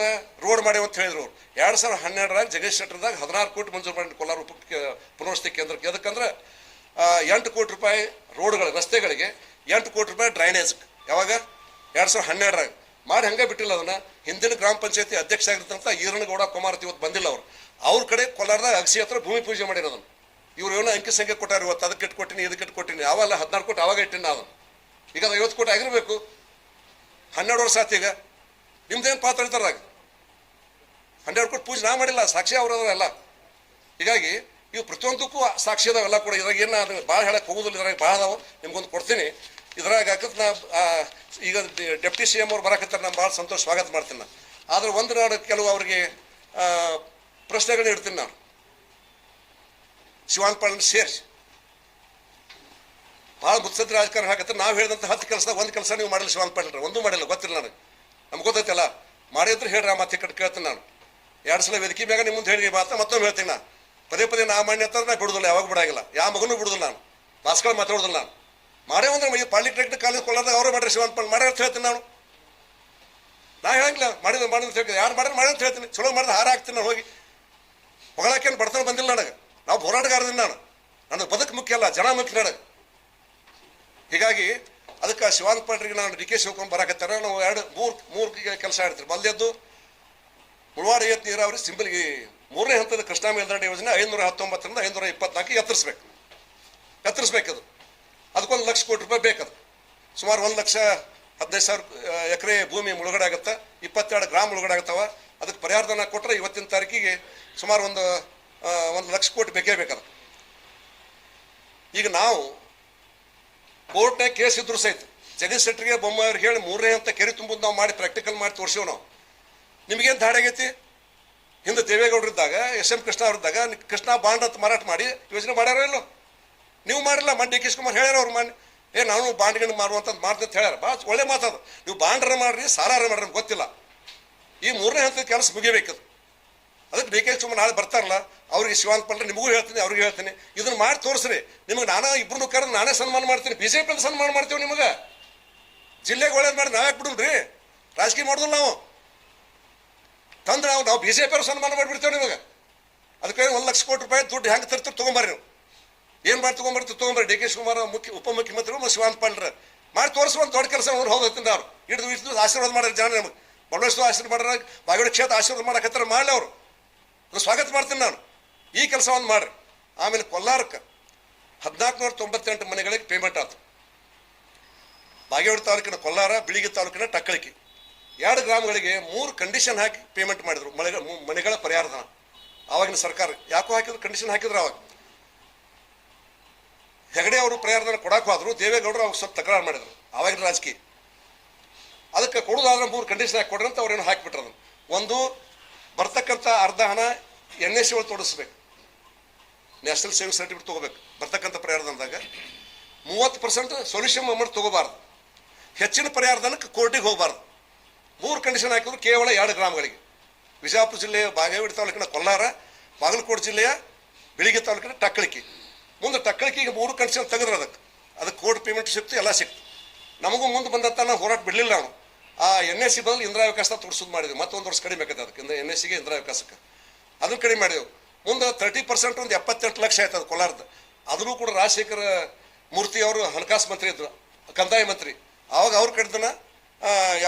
ರೋಡ್ ಮಾಡಿ ಅಂತ ಹೇಳಿದ್ರು ಅವರು. ಎರಡು ಸಾವಿರದ ಹನ್ನೆರಡರಾಗ ಜಗದೀಶ್ ಶೆಟ್ಟರ್ದಾಗ ಹದಿನಾರು ಕೋಟಿ ಮಂಜೂರು ಮಾಡಿ ಕೊಲ್ಲಾರ ಉಪ ಪುನರ್ವಸತಿ ಕೇಂದ್ರಕ್ಕೆ. ಅದಕ್ಕಂದ್ರೆ ಎಂಟು ಕೋಟಿ ರೂಪಾಯಿ ರೋಡ್ಗಳು, ರಸ್ತೆಗಳಿಗೆ ಎಂಟು ಕೋಟಿ ರೂಪಾಯಿ ಡ್ರೈನೇಜ್ ಯಾವಾಗ? ಎರಡು ಸಾವಿರದ ಹನ್ನೆರಡರಾಗ. ಮಾಡಿ ಹಂಗೆ ಬಿಟ್ಟಿಲ್ಲ ಅದನ್ನು. ಹಿಂದಿನ ಗ್ರಾಮ ಪಂಚಾಯತಿ ಅಧ್ಯಕ್ಷ ಆಗಿರ್ತಂತ ಈರನಗೌಡ ಕುಮಾರತಿ ಇವತ್ತು ಬಂದಿಲ್ಲ ಅವರು. ಅವ್ರ ಕಡೆ ಕೋಲಾರದಾಗ ಅಗಸಿ ಹತ್ರ ಭೂಮಿ ಪೂಜೆ ಮಾಡಿರೋದನ್ನು ಇವ್ರು ಏನೋ ಅಂಕಿ ಸಂಖ್ಯೆ ಕೊಟ್ಟಾರ ಇವತ್ತು, ಅದಕ್ಕೆ ಇಟ್ಕೊಟ್ಟಿನಿ, ಇದಕ್ಕೆ ಇಟ್ಕೊಟ್ಟಿನಿ, ಅವೆಲ್ಲ ಹದಿನಾರು ಕೋಟಿ ಅವಾಗ ಇಟ್ಟಿನ ಅದನ್ನು ಈಗ ಅದು ಐವತ್ತು ಕೋಟಿ ಆಗಿರಬೇಕು. ಹನ್ನೆರಡು ವರ್ಷ ಆತು ಈಗ. ನಿಮ್ದೇನು ಪಾತ್ರ ಇರ್ತಾರಾಗ ಹನ್ನೆರಡು ಕೋಟಿ ಪೂಜೆ ನಾ ಮಾಡಿಲ್ಲ, ಸಾಕ್ಷಿ ಅವರದ್ರ ಎಲ್ಲ. ಹೀಗಾಗಿ ಇವು ಪ್ರತಿಯೊಂದಕ್ಕೂ ಸಾಕ್ಷಿ ಅದಾವೆಲ್ಲ ಕೂಡ. ಇದ್ರಾಗ ಏನು ಭಾಳ ಹೇಳಕ್ಕೆ ಹೋಗೋದಿಲ್ಲ, ಇದ್ರಾಗ ಭಾಳ ಅದಾವೆ. ನಿಮ್ಗೊಂದು ಕೊಡ್ತೀನಿ. ಇದ್ರಾಗ ಹಾಕತ್ ನಾ ಈಗ ಡೆಪ್ಟಿ ಸಿ ಎಂ ಅವ್ರು ಬರಕತ್ತಾರೆ ನಾನು ಭಾಳ ಸಂತೋಷ, ಸ್ವಾಗತ ಮಾಡ್ತೀನಿ ನಾನು ಆದ್ರೆ ಒಂದು ನಾಡು ಕೆಲವು ಅವರಿಗೆ ಪ್ರಶ್ನೆಗಳನ್ನ ಇಡ್ತೀನಿ ನಾನು. ಶಿವಾನ್ ಪಾಳನ್ ಸೇರಿಸಿ ಭಾಳ ಮುತ್ಸದ್ರಿ ರಾಜಕಾರಣ ಹಾಕತ್ತ ನಾವು ಹೇಳಿದಂಥ ಹತ್ತು ಕೆಲಸ ಒಂದು ಕೆಲಸ ನೀವು ಮಾಡಿಲ್ಲ ಶಿವಾನ್ ಪಾಟೀಲ್ ಒಂದು ಮಾಡಿಲ್ಲ, ಗೊತ್ತಿಲ್ಲ ನನಗೆ. ನಮ್ಗೆ ಗೊತ್ತೈತಲ್ಲ ಮಾಡಿದ್ರೆ ಹೇಳ್ರಿ ಆ ಕಡೆ ಕೇಳ್ತೀನಿ ನಾನು. ಎರಡು ಸಲ ವೇದಿಕೆ ಮ್ಯಾಗ ನಿಮ್ಮ ಮುಂದೆ ಹೇಳಿ ಮಾತ್ರ ಮತ್ತೊಮ್ಮೆ ಹೇಳ್ತೀನಿ ನಾನು ಪದೇ ಪದೇ ನಾ ಮಾಡಿ ಅಂತಂದ್ರೆ ನಾ ಬಿಡುದಿಲ್ಲ, ಯಾವಾಗ ಬಿಡಾಗಿಲ್ಲ. ಯಾವ ಮಗನೂ ಬಿಡುದಿಲ್ಲ ನಾನು. ಭಾಸ್ಕರ್ ಮಾತಾಡೋದಿಲ್ಲ ನಾನು. ಮಾಡೇ ಅಂದ್ರೆ ಈ ಪಾಲಿಟೆಕ್ನಿಕ್ ಕಾಲೇಜ್ ಕೊಳ್ಳೋದಾಗ ಅವರೇ ಮಾಡ್ರಿ ಶಿವಾನ್ ಮಾಡ್ಯಾರ ಅಂತ ಹೇಳ್ತೀನಿ ನಾನು. ನಾ ಹೇಳಂಗಿಲ್ಲ ಮಾಡಿದ ಮಾಡಿದ ಹೇಳ್ತೀನಿ. ಯಾರು ಮಾಡಿದ್ರೆ ಮಾಡಿ ಅಂತ ಹೇಳ್ತೀನಿ. ಚಲೋ ಮಾಡಿದ್ರೆ ಹಾರ ಹಾಕ್ತೀನಿ ನಾನು ಹೋಗಿ. ಹೊಗಳಕ್ಕೇನು ಬಡತನ ಬಂದಿಲ್ಲ ನನಗೆ. ನಾವು ಹೋರಾಟಗಾರದಿಂದ ನಾನು. ನನ್ನ ಬದುಕು ಮುಖ್ಯ ಅಲ್ಲ, ಜನ ಮುಖ್ಯ ನನಗೆ. ಹೀಗಾಗಿ ಅದಕ್ಕೆ ಶಿವಾನಂದ ಪಾಟ್ರಿಗೆ ನಾನು ಡಿ ಕೆ ಶಿವಕುಮಾರ್ ಬರಾಕತ್ತಾರ ನಾವು ಎರಡು, ಮೂರು ಮೂರು ಕೆಲಸ ಆಡ್ತೀವಿ ಮೊದಲೇದ್ದು ಮುಳವಾಡ ಏತ್ ನೀರಾವರಿ ಸಿಂಬಲ್ಗಿ ಮೂರನೇ ಹಂತದ ಕೃಷ್ಣಾ ಮೇಲ್ದಂಡೆ ಯೋಜನೆ ಐನೂರ ಹತ್ತೊಂಬತ್ತರಿಂದ ಐನೂರ ಇಪ್ಪತ್ನಾಲ್ಕು ಎತ್ತರಿಸ್ಬೇಕು. ಎತ್ತರಿಸ್ಬೇಕದು. ಅದಕ್ಕೊಂದು ಲಕ್ಷ ಕೋಟಿ ರೂಪಾಯಿ ಬೇಕದು. ಸುಮಾರು ಒಂದು ಲಕ್ಷ ಹದಿನೈದು ಸಾವಿರ ಎಕರೆ ಭೂಮಿ ಮುಳುಗಡೆ ಆಗುತ್ತೆ? ಇಪ್ಪತ್ತೆರಡು ಗ್ರಾಮ್ ಮುಳುಗಡೆ ಆಗ್ತಾವೆ ಅದಕ್ಕೆ ಪರಿಹಾರಧನ ಕೊಟ್ಟರೆ ಇವತ್ತಿನ ತಾರೀಕಿಗೆ ಸುಮಾರು ಒಂದು ಒಂದು ಲಕ್ಷ ಕೋಟಿ ಬೇಕೇ ಬೇಕದು. ಈಗ ನಾವು ಕೋರ್ಟ್ನಾಗ ಕೇಸ್ ಇದ್ರು ಸಹಿತ, ಜಗದೀಶ್ ಶೆಟ್ಟರಿಗೆ ಅವ್ರಿಗೆ ಹೇಳಿ ಮೂರನೇ ಅಂತ ಕೆರೆ ತುಂಬುದು ನಾವು ಮಾಡಿ ಪ್ರಾಕ್ಟಿಕಲ್ ಮಾಡಿ ತೋರಿಸಿವ್ ನಾವು. ನಿಮಗೇನು ದಾಡಿ ಆಗೈತಿ? ಹಿಂದೆ ದೇವೇಗೌಡರಿದ್ದಾಗ, ಎಸ್ ಎಂ ಕೃಷ್ಣ ಅವ್ರಿದ್ದಾಗ, ಕೃಷ್ಣ ಬಾಂಡ್ ಅಂತ ಮಾರಾಟ ಮಾಡಿ ಯೋಜನೆ ಮಾಡ್ಯಾರೋ ಇಲ್ಲೋ? ನೀವು ಮಾಡಿಲ್ಲ ಮನ್ ಡಿ ಕೆ ಶಿವಕುಮಾರ್ ಹೇಳ್ಯಾರ ಅವ್ರು ಮಾಡಿ ಏ, ನಾನು ಬಾಂಡ್ಗಳನ್ನ ಮಾಡುವಂಥದ್ದು ಮಾಡ್ತಂತ ಅಂತ ಹೇಳ್ಯಾರ. ಭಾಳ ಒಳ್ಳೆ ಮಾತದು ನೀವು ಬಾಂಡ್ರ ಮಾಡ್ರಿ, ಸಾರಾರ ಮಾಡ್ರಿ ಗೊತ್ತಿಲ್ಲ. ಈ ಮೂರನೇ ಹಂತದ ಕೆಲಸ ಮುಗಿಬೇಕದು ಅದಕ್ಕೆ ಡಿ ಕೆ ಶಿವಕುಮಾರ್ ನಾಳೆ ಬರ್ತಾರಲ್ಲ, ಅವ್ರಿಗೆ ಶಿವಾಂತ್ ಪಂಡ್ರೆ ನಿಮಗೂ ಹೇಳ್ತೀನಿ, ಅವ್ರಿಗೆ ಹೇಳ್ತೀನಿ. ಇದನ್ನು ಮಾಡಿ ತೋರಿಸ್ರಿ. ನಿಮಗೆ ನಾನಾ ಇಬ್ಬರನ್ನು ಕರೆದು ನಾನೇ ಸನ್ಮಾನ ಮಾಡ್ತೀನಿ. ಬಿ ಜೆ ಪಿಯಲ್ಲಿ ಸನ್ಮಾನ ಮಾಡ್ತೀವಿ ನಿಮಗೆ. ಜಿಲ್ಲೆಗೆ ಒಳ್ಳೇದು ಮಾಡಿ ನಾವೇ ಬಿಡೋಲ್ರಿ? ರಾಜಕೀಯ ಮಾಡೋದಿಲ್ಲ ನಾವು. ತಂದ್ರೆ ನಾವು ನಾವು ಬಿ ಜೆ ಪಿ ಸನ್ಮಾನ ಮಾಡಿಬಿಡ್ತೇವೆ ನಿಮಗೆ. ಅದಕ್ಕೆ ಒಂದು ಲಕ್ಷ ಕೋಟಿ ರೂಪಾಯಿ ದುಡ್ಡು ಹೆಂಗೆ ತರ್ತೀರಿ ತೊಗೊಂಬರ್ರಿ ನೀವು. ಏನು ಮಾಡಿ ತೊಗೊಂಬರ್ತೀವಿ ತಗೊಂಬ್ರಿ ಡಿ ಕೆ ಶಿವಕುಮಾರ್ ಮುಖ್ಯ ಉಪಮುಖ್ಯಮಂತ್ರಿಗಳು ಮತ್ತು ಶಿವಾನ್ ಪಾಂಡ್ರ. ಮಾಡಿ ತೋರಿಸುವಂತ ದೊಡ್ಡ ಕೆಲಸ ಅವ್ರು ಹೋಗ್ತೀನಿ ಅವ್ರು. ಹಿಡಿದು ಇಷ್ಟು ಆಶೀರ್ವಾದ ಮಾಡ್ಯಾರ ಜನ ನಮಗೆ. ಬಳ್ಳೇಶ್ವರ ಆಶೀರ್ವಾದ ಮಾಡ್ಯಾರ, ಬಾಗಿಡ ಕ್ಷೇತ್ರ ಆಶೀರ್ವಾದ ಮಾಡಕತ್ತಾರ ಮಾಡಲಿ ಅವರು. ಅದು ಸ್ವಾಗತ ಮಾಡ್ತೀನಿ ನಾನು. ಈ ಕೆಲಸ ಒಂದು ಮಾಡ್ರಿ. ಆಮೇಲೆ ಕೊಲ್ಲಾರಕ್ಕೆ ಹದಿನಾಲ್ಕುನೂರ ತೊಂಬತ್ತೆಂಟು ಮನೆಗಳಿಗೆ ಪೇಮೆಂಟ್ ಆಯ್ತು ಬಾಗೇವಾಡ ತಾಲೂಕಿನ ಕೊಲ್ಲಾರ, ಬಿಳಿಗಿ ತಾಲೂಕಿನ ಟಕ್ಕಳಿಕೆ. ಎರಡು ಗ್ರಾಮಗಳಿಗೆ ಮೂರು ಕಂಡೀಷನ್ ಹಾಕಿ ಪೇಮೆಂಟ್ ಮಾಡಿದ್ರು ಮನೆಗಳ ಮನೆಗಳ ಪರಿಹಾರಧನ. ಆವಾಗಿನ ಸರ್ಕಾರ ಯಾಕೋ ಹಾಕಿದ್ರು ಕಂಡೀಷನ್ ಹಾಕಿದ್ರು ಅವಾಗ. ಹೆಗಡೆ ಅವರು ಪ್ರಯಾಣದಲ್ಲಿ ಕೊಡಕ್ಕೆ ಹೋದ್ರು, ದೇವೇಗೌಡರು ಅವ್ರು ಸ್ವಲ್ಪ ತಕರಾರು ಮಾಡಿದ್ರು, ಆವಾಗಿನ ರಾಜಕೀಯ. ಅದಕ್ಕೆ ಕೊಡೋದಾದ್ರೆ ಮೂರು ಕಂಡೀಷನ್ ಹಾಕಿ ಕೊಡ್ರಿ ಅಂತ ಅವ್ರೇನು ಹಾಕಿಬಿಟ್ರು ಅದನ್ನು. ಒಂದು, ಬರ್ತಕ್ಕಂಥ ಅರ್ಧ ಹಣ ಎನ್ ಎಸ್ ಸಿ ಒಳಗೆ ತೊಡಸ್ಬೇಕು ನ್ಯಾಷನಲ್ ಸೇವಿಂಗ್ ಸರ್ಟಿಫಿಕೇಟ್ ತೊಗೋಬೇಕು, ಬರ್ತಕ್ಕಂಥ ಪ್ರಯಾಣದಂದಾಗ ಮೂವತ್ತು ಪರ್ಸೆಂಟ್ ಸೊಲ್ಯೂಷನ್ ಅಮೌಂಟ್ ತೊಗೋಬಾರ್ದು. ಹೆಚ್ಚಿನ ಪ್ರಯಾರದನಕ್ಕೆ ಕೋರ್ಟಿಗೆ ಹೋಗಬಾರ್ದು. ಮೂರು ಕಂಡೀಷನ್ ಹಾಕಿದ್ರು ಕೇವಲ ಎರಡು ಗ್ರಾಮಗಳಿಗೆ. ವಿಜಯಪುರ ಜಿಲ್ಲೆಯ ಬಾಗೇವಾಡಿ ತಾಲೂಕಿನ ಕೊಲ್ಲಾರ, ಬಾಗಲಕೋಟೆ ಜಿಲ್ಲೆಯ ಬಿಳಿಗಿ ತಾಲೂಕಿನ ಟಕ್ಕಳಿಕೆ. ಮುಂದೆ ಟಕ್ಕಳಿಕೆಗೆ ಮೂರು ಕನ್ಸನ್ ತೆಗೆದ್ರೆ ಅದಕ್ಕೆ. ಅದಕ್ಕೆ ಕೋರ್ಟ್ ಪೇಮೆಂಟ್ ಸಿಕ್ತು, ಎಲ್ಲ ಸಿಕ್ತು. ನಮಗೂ ಮುಂದೆ ಬಂದ ನಾವು ಹೋರಾಟ ಬಿಡಲಿಲ್ಲ ನಾವು. ಆ ಎನ್ ಎಸ್ ಸಿ ಬದಲು ಇಂದಿರಾ ವಿಕಾಸ ತೋರಿಸೋದು ಮಾಡಿದ್ವಿ. ಮತ್ತೊಂದು ವರ್ಷ ಕಡಿಮೆ ಆಗುತ್ತೆ ಅದಕ್ಕೆ. ಎನ್ ಎಸ್ ಸಿಗೆ ಇಂದಿರಾ ವಿಕಾಸಕ್ಕೆ ಅದನ್ನು ಕಡಿಮೆ ಮಾಡಿದೆವು. ಮುಂದೆ ತರ್ಟಿ ಪರ್ಸೆಂಟ್ ಒಂದು ಎಪ್ಪತ್ತೆಂಟು ಲಕ್ಷ ಆಯ್ತು ಅದು ಕೋಲಾರದ. ಅದನ್ನು ಕೂಡ ರಾಜಶೇಖರ ಮೂರ್ತಿ ಅವರು ಹಣಕಾಸು ಮಂತ್ರಿ ಇದ್ದರು ಕಂದಾಯ ಮಂತ್ರಿ. ಆವಾಗ ಅವ್ರ ಕಡಿದನ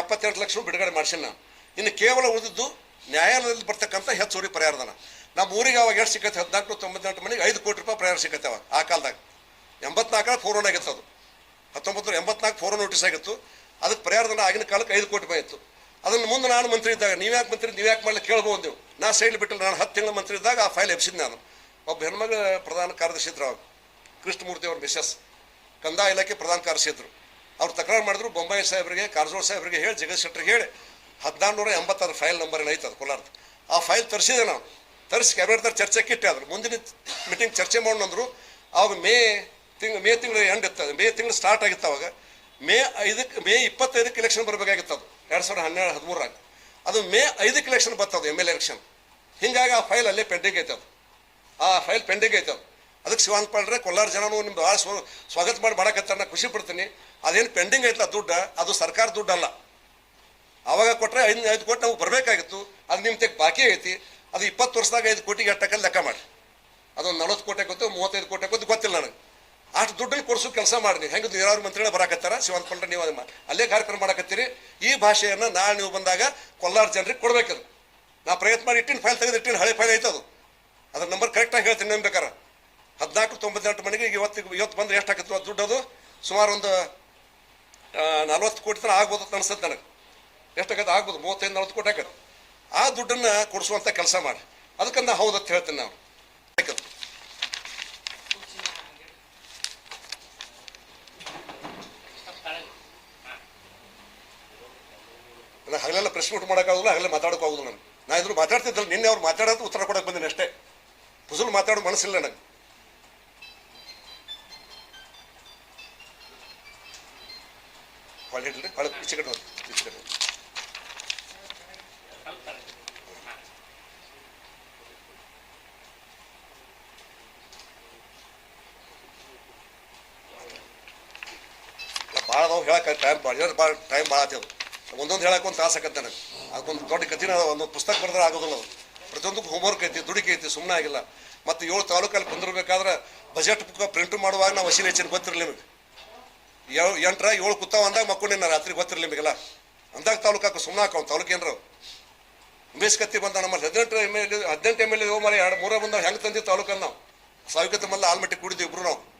ಎಪ್ಪತ್ತೆಂಟು ಲಕ್ಷ ಬಿಡುಗಡೆ ಮಾಡಿಸಿ ನಾನು. ಇನ್ನು ಕೇವಲ ಉಳಿದಿದ್ದು ನ್ಯಾಯಾಲಯದಲ್ಲಿ ಬರ್ತಕ್ಕಂಥ ಹೆಚ್ಚುವರಿ ಪರಿಹಾರಧನ ನಮ್ಮ ಊರಿಗೆ ಅವಾಗ ಎಷ್ಟು ಸಿಕ್ಕತ್ತೆ? ಹದಿನಾಲ್ಕು ತೊಂಬತ್ತೆಂಟು ಮನೆಗೆ ಐದು ಕೋಟಿ ರೂಪಾಯಿ ಪ್ರಯಾಣ ಸಿಕ್ಕತ್ತೆ ಅವಾಗ, ಆ ಕಾಲದಾಗ. ಎಂಬತ್ನಾಲ್ಕರ ಫೋರ್ ಒನ್ ಆಗಿತ್ತು ಅದು ಹತ್ತೊಂಬತ್ತು ಎಂಬತ್ನಾಲ್ಕು ಫೋರ್ ನೋಟಿಸ್ ಆಗಿತ್ತು. ಅದಕ್ಕೆ ಪ್ರಯಾಣದಲ್ಲಿ ಆಗಿನ ಕಾಲಕ್ಕೆ ಐದು ಕೋಟಿ ರೂಪಾಯಿ ಇತ್ತು. ಅದನ್ನು ಮುಂದೆ ನಾನು ಮಂತ್ರಿ ಇದ್ದಾಗ, ನೀವು ಯಾಕೆ ಮಂತ್ರಿ ನೀವ್ಯಾಕೆ ಮಾಡಲಿ ಕೇಳ್ಬೋದು ನೀವು? ನಾ ಸೈಡ್ ಬಿಟ್ಟಿಲ್ಲ, ನಾನು ಹತ್ತು ತಿಂಗಳ ಮಂತ್ರಿ ಇದ್ದಾಗ ಆ ಫೈಲ್ ಎಬ್ಸಿದ್ ನಾನು. ಒಬ್ಬ ಹೆಣ್ಮಗಳ ಪ್ರಧಾನ ಕಾರ್ಯದರ್ಶಿ ಇದ್ರು ಅವಾಗ ಕೃಷ್ಣಮೂರ್ತಿ ಅವ್ರ ಮಿಸಸ್ ಕಂದಾಯ ಇಲಾಖೆ ಪ್ರಧಾನ ಕಾರ್ಯದರ್ಶಿ ಇದ್ರು. ಅವ್ರು ತಕರಾರು ಮಾಡಿದ್ರು ಬೊಂಬಾಯಿ ಸಾಹೇಬರಿಗೆ, ಕಾರಜೋಳ ಸಾಹೇಬರಿಗೆ ಹೇಳಿ, ಜಗದೀಶ್ ಶೆಟ್ಟರಿಗೆ ಹೇಳಿ ಹದಿನಾರು ನೂರ ಎಂಬತ್ತಾರು ಫೈಲ್ ನಂಬರ್ ಏನೈತೆ ಅದು ಕೋಲಾರದ ಆ ಫೈಲ್ ತರಿಸಿದೆ ನಾವು. ತರಿಸಿ ಕ್ಯಾಬಿನೆಟ್ದಾಗ ಚರ್ಚೆ ಕಿಟ್ಟೆ ಆದ್ರು. ಮುಂದಿನ ಮೀಟಿಂಗ್ ಚರ್ಚೆ ಮಾಡೋಣ ಅಂದ್ರು. ಅವಾಗ ಮೇ ತಿಂಗಳು ಮೇ ತಿಂಗಳು ಎಂಡ್ ಇತ್ತು ಅದು. ಮೇ ತಿಂಗಳು ಸ್ಟಾರ್ಟ್ ಆಗಿತ್ತು ಅವಾಗ ಮೇ ಐದಕ್ಕೆ ಮೇ ಇಪ್ಪತ್ತೈದಕ್ಕೆ ಎಲೆಕ್ಷನ್ ಬರಬೇಕಾಗಿತ್ತು ಅದು. ಎರಡು ಸಾವಿರದ ಹನ್ನೆರಡು ಹದಿಮೂರಾಗ ಅದು ಮೇ ಐದಕ್ಕೆ ಎಲೆಕ್ಷನ್ ಬರ್ತದೆ ಎಂ ಎಲ್ ಎಲೆಕ್ಷನ್ ಹಿಂಗಾಗಿ ಆ ಫೈಲ್ ಅಲ್ಲೇ ಪೆಂಡಿಂಗ್ ಐತೆ ಅದು. ಆ ಫೈಲ್ ಪೆಂಡಿಂಗ್ ಐತೆ ಅದು. ಅದಕ್ಕೆ ಶಿವಾನ್ ಪಾಳ್ರೆ, ಕೊಲ್ಲಾರ ಜನನು ನಿಮ್ಗೆ ಭಾಳ ಸ್ವ, ಸ್ವಾಗತ ಮಾಡಿ ಮಾಡಕತ್ತಾರ ನಾ ಖುಷಿ ಪಡ್ತೀನಿ. ಅದೇನು ಪೆಂಡಿಂಗ್ ಐತಲ್ಲ ದುಡ್ಡು, ಅದು ಸರ್ಕಾರ ದುಡ್ಡಲ್ಲ. ಅವಾಗ ಕೊಟ್ಟರೆ ಐದು ಐದು ಕೋಟಿ ನಾವು ಬರಬೇಕಾಗಿತ್ತು. ಅದು ನಿಮ್ಮ ತೆಗೆ ಬಾಕಿ ಐತಿ. ಅದು ಇಪ್ಪತ್ತು ವರ್ಷದಾಗ ಐದು ಕೋಟಿಗೆ ಅಟ್ಟಕ್ಕಲ್ಲಿ ಲೆಕ್ಕ ಮಾಡಿ ಅದೊಂದು ನಲವತ್ತು ಕೋಟಿ ಗೊತ್ತು, ಮೂವತ್ತೈದು ಕೋಟಿ ಗೊತ್ತು, ಗೊತ್ತಿಲ್ಲ ನನಗೆ. ಅಷ್ಟು ದುಡ್ಡಲ್ಲಿ ಕೊಡಿಸೋ ಕೆಲಸ ಮಾಡಿ ನೀವು. ಹೆಂಗೆ ನೀರಾವರಿ ಮಂತ್ರಿಗಳೇ ಬರಾಕತ್ತಾರ? ಶಿವಂತ ಪಂಡ್ರೆ ನೀವು ಅದನ್ನ ಅಲ್ಲೇ ಕಾರ್ಯಕ್ರಮ ಮಾಡಕತ್ತೀರಿ. ಈ ಭಾಷೆಯನ್ನು ನಾಳೆ ನೀವು ಬಂದಾಗ ಕೊಲ್ಲಾರ ಜನರಿಗೆ ಕೊಡಬೇಕದು. ನಾ ಪ್ರಯತ್ನ ಮಾಡಿ ಇಟ್ಟಿನ ಫೈಲ್ ತೆಗೆದು ಇಟ್ಟಿನ ಹಳೆ ಫೈಲ್ ಐತದು. ಅದ್ರ ನಂಬರ್ ಕರೆಕ್ಟಾಗಿ ಹೇಳ್ತೀನಿ ನಿಮ್ಮ ಬೇಕಾರೆ. ಹದಿನಾಲ್ಕು ತೊಂಬತ್ತೆಂಟು ಮನೆಗೆ ಈಗ ಇವತ್ತು ಇವತ್ತು ಬಂದರೆ ಎಷ್ಟು ಆಕತ್ತು ಅದು ದುಡ್ಡು ಅದು ಸುಮಾರು ಒಂದು ನಲ್ವತ್ತು ಕೋಟಿ ತನಕ ಆಗ್ಬೋದು ಅಂತ ಅನಿಸುತ್ತೆ ನನಗೆ. ಎಷ್ಟಾಗತ್ತೆ ಆಗ್ಬೋದು, ಮೂವತ್ತೈದು ನಲ್ವತ್ತು ಕೋಟಿ ಆಗತ್ತೆ ಆ ದುಡ್ಡನ್ನು ಕೊಡಿಸುವಂಥ ಕೆಲಸ ಮಾಡಿ. ಅದಕ್ಕೆ ನಾ ಹೌದು ಅಂತ ಹೇಳ್ತೀನಿ ನಾವು ಹಗಲೆಲ್ಲ ಪ್ರೆಸ್ ಮೀಟ್ ಮಾಡೋಕ್ಕಾಗಲ್ಲ ಹಗಲೇ ಮಾತಾಡೋಕೆ ಆಗೋದು ನಾನು ನಾ ಇದ್ರು ಮಾತಾಡ್ತಿದ್ದಲ್ಲ, ನಿನ್ನೆ ಅವ್ರು ಮಾತಾಡೋದು ಉತ್ತರ ಕೊಡಕ್ಕೆ ಬಂದಿನಿ ಅಷ್ಟೇ. ಫುಸುಲ್ ಮಾತಾಡೋ ಮನಸ್ಸಿಲ್ಲ ನನಗೆ. ಹೊಳೆ ಹೊಳೆ ಈಚೆ ಕಡೆ. ಅದಾವ ಟೈಮ್ ಭಾಳ ಭಾಳ ಟೈಮ್ ಭಾಳ ಆತೇವು ಒಂದೊಂದು ಹೇಳಕ್ಕೆ ಒಂದು ತಾಸು ಆಕತ್ತೆ ನನಗೆ. ಅದಕ್ಕೊಂದು ದೊಡ್ಡ ಕಥಿನ ಒಂದು ಪುಸ್ತಕ ಬರೆದ್ರೆ ಆಗೋದಿಲ್ಲ ಅದು. ಪ್ರತಿಯೊಂದಕ್ಕೂ ಹೋಮ್ವರ್ಕ್ ಐತಿ, ದುಡಿಕೆ ಐತಿ ಸುಮ್ಮನೆ ಆಗಿಲ್ಲ. ಮತ್ತು ಏಳು ತಾಲೂಕಲ್ಲಿ ಕುಂದಿರ್ಬೇಕಾದ್ರೆ ಬಜೆಟ್ ಬುಕ್ ಪ್ರಿಂಟ್ ಮಾಡುವಾಗ ನಾವು ವಸೀಲಿ ಹೆಚ್ಚಿನ ಗೊತ್ತಿರಲಿ ನಿಮಗೆ. ಏಳು, ಎಂಟರ, ಏಳು ಕುತ್ತಾವ ಅಂದಾಗ ಮಕ್ಕೊಂಡಿನ ರಾತ್ರಿ ಗೊತ್ತಿರಲಿ ನಿಮಗೆಲ್ಲ. ಅಂದಾಗ ತಾಲೂಕಾಕ ಸುಮ್ಮನೆ ಹಾಕವ್ ಉಮೇಶ್ ಬೇಸ್ಕತ್ತಿ ಬಂದ ನಮ್ಮಲ್ಲಿ ಹದಿನೆಂಟು ಎಂ ಎಲ್ ಹದಿನೆಂಟು ಎಂ ಎಲ್ ಎ ಮರ, ಎರಡು, ಮೂರೇ ಬಂದ ಹೆಂಗೆ ತಂದಿವಿ ತಾಲೂಕನ್ನು ನಾವು. ಸಾವಿಕತೆ ಮಲ್ಲ ಆಲ್ಮಟ್ಟಿ ಕುಡಿದ್ವಿ ಇಬ್ರು ನಾವು.